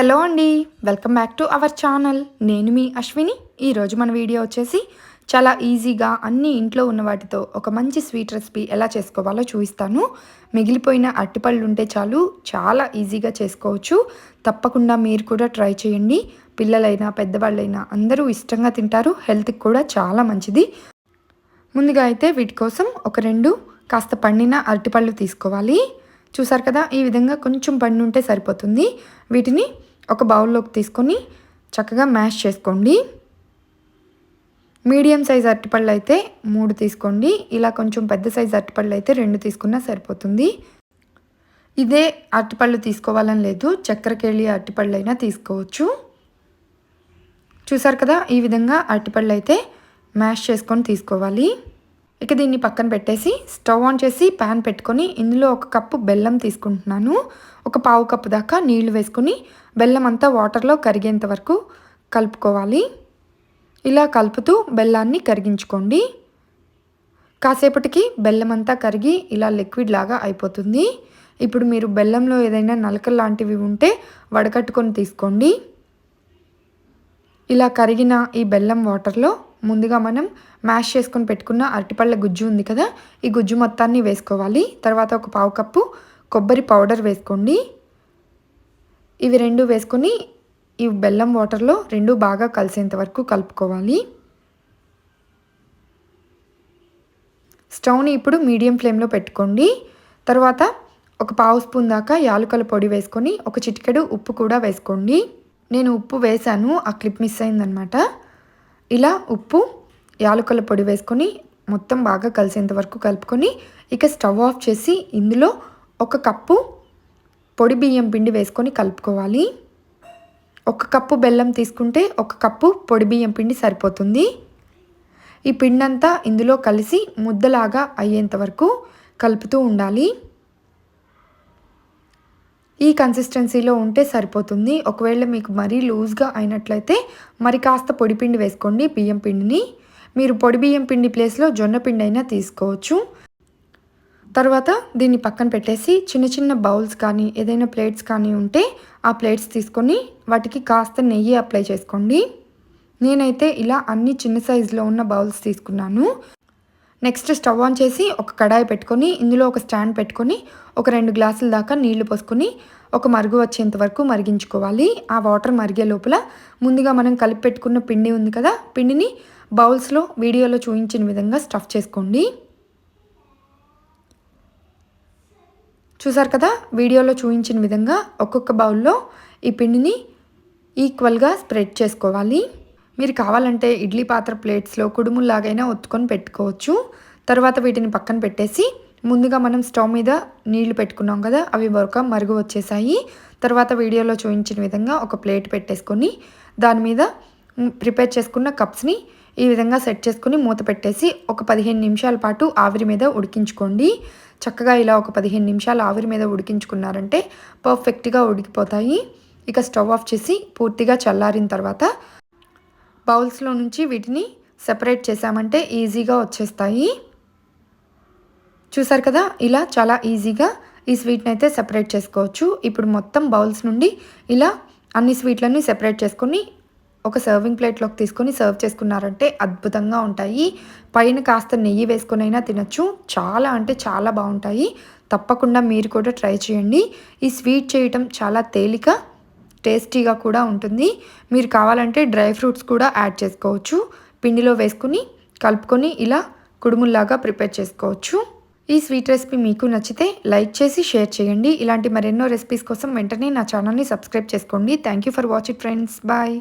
Hello అండి welcome back to our channel. నేను మీ అశ్విని. ఈరోజు మన వీడియో వచ్చేసి చాలా ఈజీగా అన్ని ఇంట్లో ఉన్న వాటితో ఒక మంచి స్వీట్ రెసిపీ ఎలా చేసుకోవాలో చూపిస్తాను. మిగిలిపోయిన అరటిపళ్ళు ఉంటే చాలు చాలా ఈజీగా చేసుకోవచ్చు. తప్పకుండా మీరు కూడా ట్రై చేయండి. పిల్లలైనా పెద్దవాళ్ళైనా అందరూ ఇష్టంగా తింటారు. హెల్త్కి కూడా చాలా మంచిది. ముందుగా అయితే వీటి కోసం ఒక రెండు కాస్త పండిన అరటిపళ్ళు తీసుకోవాలి. చూసారు కదా ఈ విధంగా కొంచెం పండు ఉంటే సరిపోతుంది. వీటిని ఒక బౌల్లోకి తీసుకొని చక్కగా మ్యాష్ చేసుకోండి. మీడియం సైజ్ అరటిపళ్ళు అయితే మూడు తీసుకోండి. ఇలా కొంచెం పెద్ద సైజ్ అరటిపళ్ళు అయితే రెండు తీసుకున్నా సరిపోతుంది. ఇదే అరటిపళ్ళు తీసుకోవాలని లేదు. చక్కెరకేళి అరటిపళ్ళు అయినా తీసుకోవచ్చు. చూసారు కదా? ఈ విధంగా అరటిపళ్ళు అయితే మ్యాష్ చేసుకొని తీసుకోవాలి. ఇక దీన్ని పక్కన పెట్టేసి స్టవ్ ఆన్ చేసి ప్యాన్ పెట్టుకొని ఇందులో ఒక కప్పు బెల్లం తీసుకుంటున్నాను. ఒక పావు కప్పు దాకా నీళ్ళు వేసుకొని బెల్లం అంతా వాటర్లో కరిగేంత వరకు కలుపుకోవాలి. ఇలా కలుపుతూ బెల్లాన్ని కరిగించుకోండి. కాసేపటికి బెల్లం అంతా కరిగి ఇలా లిక్విడ్ లాగా అయిపోతుంది. ఇప్పుడు మీరు బెల్లంలో ఏదైనా నలకలు లాంటివి ఉంటే వడకట్టుకొని తీసుకోండి. ఇలా కరిగిన ఈ బెల్లం వాటర్లో ముందుగా మనం మ్యాష్ చేసుకొని పెట్టుకున్న అరటిపళ్ళ గుజ్జు ఉంది కదా ఈ గుజ్జు మొత్తాన్ని వేసుకోవాలి. తర్వాత ఒక పావు కప్పు కొబ్బరి పౌడర్ వేసుకోండి. ఇవి రెండు వేసుకొని ఈ బెల్లం వాటర్లో రెండు బాగా కలిసేంత వరకు కలుపుకోవాలి. స్టవ్ని ఇప్పుడు మీడియం ఫ్లేమ్లో పెట్టుకోండి. తర్వాత ఒక పావు స్పూన్ దాకా యాలకుల పొడి వేసుకొని ఒక చిటికెడు ఉప్పు కూడా వేసుకోండి. నేను ఉప్పు వేశాను ఆ క్లిప్ మిస్ అయిందనమాట ఇలా ఉప్పు యాలకుల పొడి వేసుకొని మొత్తం బాగా కలిసేంత వరకు కలుపుకొని ఇక స్టవ్ ఆఫ్ చేసి ఇందులో ఒక కప్పు పొడి బియ్యం పిండి వేసుకొని కలుపుకోవాలి. ఒక కప్పు బెల్లం తీసుకుంటే ఒక కప్పు పొడి బియ్యం పిండి సరిపోతుంది. ఈ పిండి అంతా ఇందులో కలిసి ముద్దలాగా అయ్యేంత వరకు కలుపుతూ ఉండాలి. ఈ కన్సిస్టెన్సీలో ఉంటే సరిపోతుంది. ఒకవేళ మీకు మరీ లూజ్గా అయినట్లయితే మరి కాస్త పొడి పిండి వేసుకోండి. బియ్యం పిండిని మీరు పొడి బియ్యం పిండి ప్లేస్లో జొన్న పిండి అయినా తీసుకోవచ్చు. తర్వాత దీన్ని పక్కన పెట్టేసి చిన్న చిన్న బౌల్స్ కానీ ఏదైనా ప్లేట్స్ కానీ ఉంటే ఆ ప్లేట్స్ తీసుకొని వాటికి కాస్త నెయ్యి అప్లై చేసుకోండి. నేనైతే ఇలా అన్ని చిన్న సైజులో ఉన్న బౌల్స్ తీసుకున్నాను. నెక్స్ట్ స్టవ్ ఆన్ చేసి ఒక కడాయి పెట్టుకొని ఇందులో ఒక స్టాండ్ పెట్టుకొని ఒక రెండు గ్లాసుల దాకా నీళ్ళు పోసుకొని ఒక మరుగు వచ్చేంత వరకు మరిగించుకోవాలి. ఆ వాటర్ మరిగే లోపల ముందుగా మనం కలిపి పెట్టుకున్న పిండి ఉంది కదా పిండిని బౌల్స్లో వీడియోలో చూపించిన విధంగా స్టఫ్ చేసుకోండి. చూసారు కదా వీడియోలో చూపించిన విధంగా ఒక్కొక్క బౌల్లో ఈ పిండిని ఈక్వల్గా స్ప్రెడ్ చేసుకోవాలి. మీరు కావాలంటే ఇడ్లీ పాత్ర ప్లేట్స్లో కుడుముల్లాగైనా ఒత్తుకొని పెట్టుకోవచ్చు. తర్వాత వీటిని పక్కన పెట్టేసి ముందుగా మనం స్టవ్ మీద నీళ్ళు పెట్టుకున్నాం కదా అవి వరక మరుగు వచ్చేసాయి. తర్వాత వీడియోలో చూపించిన విధంగా ఒక ప్లేట్ పెట్టేసుకొని దాని మీద ప్రిపేర్ చేసుకున్న కప్స్ని ఈ విధంగా సెట్ చేసుకుని మూత పెట్టేసి ఒక పదిహేను నిమిషాల పాటు ఆవిరి మీద ఉడికించుకోండి. చక్కగా ఇలా ఒక పదిహేను నిమిషాలు ఆవిరి మీద ఉడికించుకున్నారంటే పర్ఫెక్ట్గా ఉడికిపోతాయి. ఇక స్టవ్ ఆఫ్ చేసి పూర్తిగా చల్లారిన తర్వాత బౌల్స్లో నుంచి వీటిని సెపరేట్ చేసామంటే ఈజీగా వచ్చేస్తాయి. చూసారు కదా? ఇలా చాలా ఈజీగా ఈ స్వీట్ని అయితే సెపరేట్ చేసుకోవచ్చు. ఇప్పుడు మొత్తం బౌల్స్ నుండి ఇలా అన్ని స్వీట్లని సెపరేట్ చేసుకొని ఒక సర్వింగ్ ప్లేట్లోకి తీసుకొని సర్వ్ చేసుకున్నారంటే అద్భుతంగా ఉంటాయి. పైన కాస్త నెయ్యి వేసుకొని అయినా తినచ్చు. చాలా అంటే చాలా బాగుంటాయి. తప్పకుండా మీరు కూడా ట్రై చేయండి. ఈ స్వీట్ చేయటం చాలా తేలిక టేస్టీగా కూడా ఉంటుంది. మీరు కావాలంటే డ్రై ఫ్రూట్స్ కూడా యాడ్ చేసుకోవచ్చు. పిండిలో వేసుకుని కలుపుకొని ఇలా కుడుముల్లాగా ప్రిపేర్ చేసుకోవచ్చు. ఈ స్వీట్ రెసిపీ మీకు నచ్చితే లైక్ చేసి షేర్ చేయండి. ఇలాంటి మరెన్నో రెసిపీస్ కోసం వెంటనే నా ఛానల్ని సబ్స్క్రైబ్ చేసుకోండి. Thank you for watching friends. Bye.